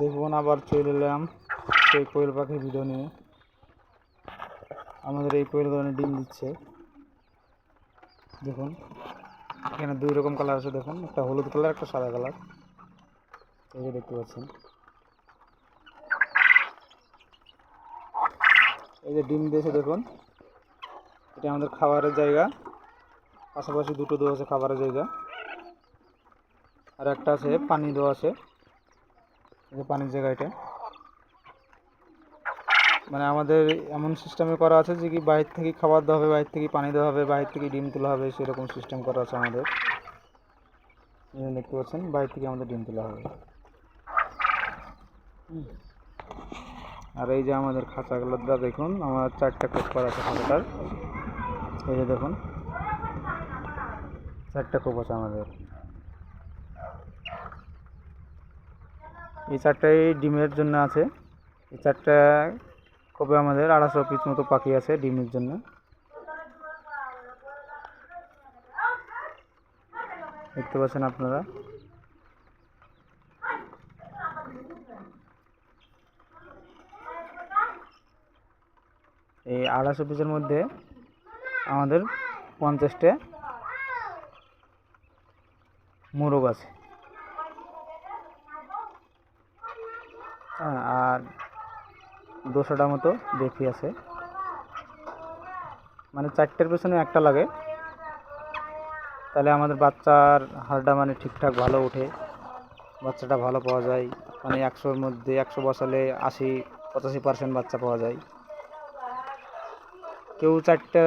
দেখুন, আবার চলে এলাম সেই কোয়েল পাখির ভিডিও নিয়ে। আমাদের এই কোয়েলগুলো ডিম দিচ্ছে। দেখুন, এখানে দুই রকম কালার আছে, দেখুন। একটা হলুদ কালার, একটা সাদা কালার। এই যে দেখতে পাচ্ছেন। এই যে ডিম দিয়েছে, দেখুন। এটা আমাদের খাবারের জায়গা। পাশাপাশি দুটো দেওয়া আছে খাবারের জায়গা। আর একটা আছে পানি দেওয়া আছে। এই যে পানির জায়গা এটা। মানে আমাদের এমন সিস্টেমে করা আছে যে কি বাইরে থেকে খাবার দেওয়া হবে বাইরে থেকে পানি দেওয়া হবে বাইরে থেকে ডিম তোলা হবে, সেরকম সিস্টেম করা আছে আমাদের। দেখতে পাচ্ছেন বাইরে থেকে আমাদের ডিম তোলা হবে। আর এই যে আমাদের খাঁচাগুলোর দা দেখুন, আমার চারটা কোপ করা আছে খাঁচাটার। এই যে দেখুন, চারটা কোপ আছে আমাদের। এই চারটাই ডিমের জন্য আছে। এই চারটা কবে আমাদের আড়াইশো পিস মতো পাখি আছে ডিমের জন্য। দেখতে পাচ্ছেন আপনারা। এই আড়াইশো পিসের মধ্যে আমাদের পঞ্চাশটা মোরগ আছে। আর দুশোটা মতো দেখি আছে। মানে চারটের পেছনে একটা লাগে। তাহলে আমাদের বাচ্চার হাড়টা মানে ঠিকঠাক ভালো ওঠে। বাচ্চাটা ভালো পাওয়া যায়। মানে একশোর মধ্যে একশো বসালে আশি, পঁচাশি পার্সেন্ট বাচ্চা পাওয়া যায়। কেউ চারটা,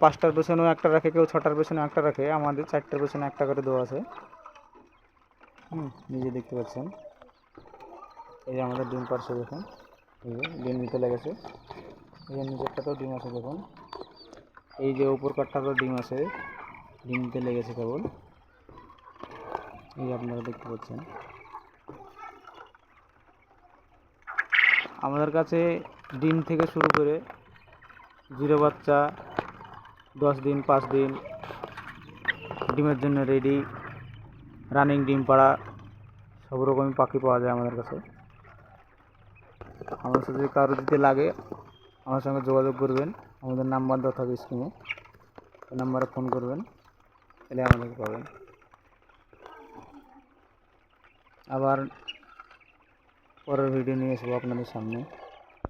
পাঁচটার পেছনেও একটা রাখে, কেউ ছটার পেছনে একটা রাখে। আমাদের চারটার পেছনে একটা করে দেওয়া আছে। হুম নিজে দেখতে পাচ্ছেন। এই যে আমাদের ডিম পারছে দেখুন। এই যে ডিম নিতে লেগেছে। এই যে নিচেরটাতেও ডিম আছে দেখুন। এই যে উপর কাঠটাতেও ডিম আছে। ডিম নিতে লেগেছে কেবল। এই আপনারা দেখতে পাচ্ছেন। আমাদের কাছে ডিম থেকে শুরু করে জিরো বাচ্চা, দশ দিন, পাঁচ দিন ডিমের জন্য রেডি রানিং ডিম পাড়া, সব রকমই পাখি পাওয়া যায় আমাদের কাছে। আমার সাথে যদি কারও দিতে লাগে, আমার সঙ্গে যোগাযোগ করবেন। আমাদের নাম্বার দেওয়া থাকবে স্ক্রিনে নাম্বারে ফোন করবেন এলে আমাদেরকে পাবেন। আবার পরের ভিডিও নিয়ে আসব আপনাদের সামনে।